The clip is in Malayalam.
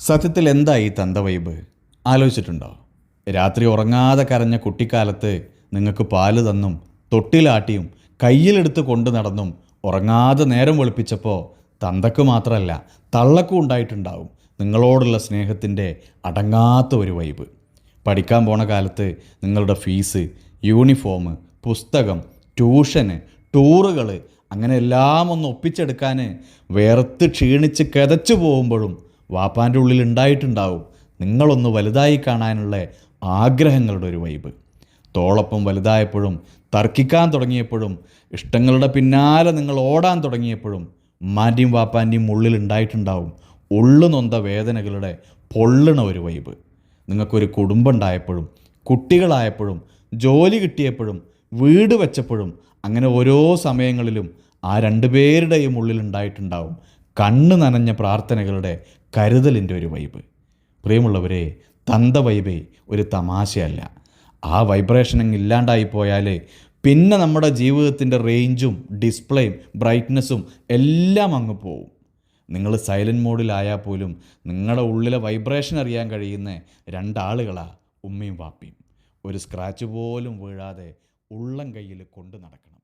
സത്യത്തിൽ എന്തായി ഈ തന്ത വൈബ്? ആലോചിച്ചിട്ടുണ്ടോ? രാത്രി ഉറങ്ങാതെ കരഞ്ഞ കുട്ടിക്കാലത്ത് നിങ്ങൾക്ക് പാൽ തന്നും തൊട്ടിലാട്ടിയും കയ്യിലെടുത്ത് കൊണ്ടു നടന്നും ഉറങ്ങാതെ നേരം വെളുപ്പിച്ചപ്പോൾ തന്തക്ക് മാത്രമല്ല തള്ളക്കും ഉണ്ടായിട്ടുണ്ടാവും നിങ്ങളോടുള്ള സ്നേഹത്തിന്റെ അടങ്ങാത്ത ഒരു വൈബ്. പഠിക്കാൻ പോണ കാലത്ത് നിങ്ങളുടെ ഫീസ് യൂണിഫോം പുസ്തകം ട്യൂഷന് ടൂറുകൾ അങ്ങനെ എല്ലാം ഒന്ന് ഒപ്പിച്ചെടുക്കാൻ വേർത്ത് ക്ഷീണിച്ച് കിതച്ചു പോകുമ്പോഴും വാപ്പാന്റെ ഉള്ളിൽ ഉണ്ടായിട്ടുണ്ടാവും. നിങ്ങളൊന്ന് വലുതായി കാണാനുള്ള ആഗ്രഹങ്ങളുടെ ഒരു വൈബ്. തോളൊപ്പം വലുതായപ്പോഴും തർക്കിക്കാൻ തുടങ്ങിയപ്പോഴും ഇഷ്ടങ്ങളുടെ പിന്നാലെ നിങ്ങൾ ഓടാൻ തുടങ്ങിയപ്പോഴും ഉമ്മാന്റെയും വാപ്പാന്റെയും ഉള്ളിൽ ഉണ്ടായിട്ടുണ്ടാവും ഉള്ളു നൊന്ത വേദനകളുടെ പൊള്ളണ ഒരു വൈബ്. നിങ്ങൾക്കൊരു കുടുംബം ഉണ്ടായപ്പോഴും കുട്ടികളായപ്പോഴും ജോലി കിട്ടിയപ്പോഴും വീട് വെച്ചപ്പോഴും അങ്ങനെ ഓരോ സമയങ്ങളിലും ആ രണ്ടുപേരുടെയും ഉള്ളിൽ ഉണ്ടായിട്ടുണ്ടാവും കണ്ണ് നനഞ്ഞ പ്രാർത്ഥനകളുടെ കരുതലിന്റെ ഒരു വൈബ് പ്രിയമുള്ളവരെ തന്ത വൈബേ ഒരു തമാശയല്ല. ആ വൈബ്രേഷൻ അങ്ങ് ഇല്ലാണ്ടായി പോയാൽ പിന്നെ നമ്മുടെ ജീവിതത്തിന്റെ റേഞ്ചും ഡിസ്പ്ലേയും ബ്രൈറ്റ്നസ്സും എല്ലാം അങ്ങ് പോവും. നിങ്ങൾ സൈലന്റ് മോഡിലായാൽ പോലും നിങ്ങളുടെ ഉള്ളിലെ വൈബ്രേഷൻ അറിയാൻ കഴിയുന്ന രണ്ടാളുകളാണ് ഉമ്മയും വാപ്പിയും. ഒരു സ്ക്രാച്ച് പോലും വീഴാതെ ഉള്ളം കയ്യിൽ കൊണ്ടു നടക്കണം.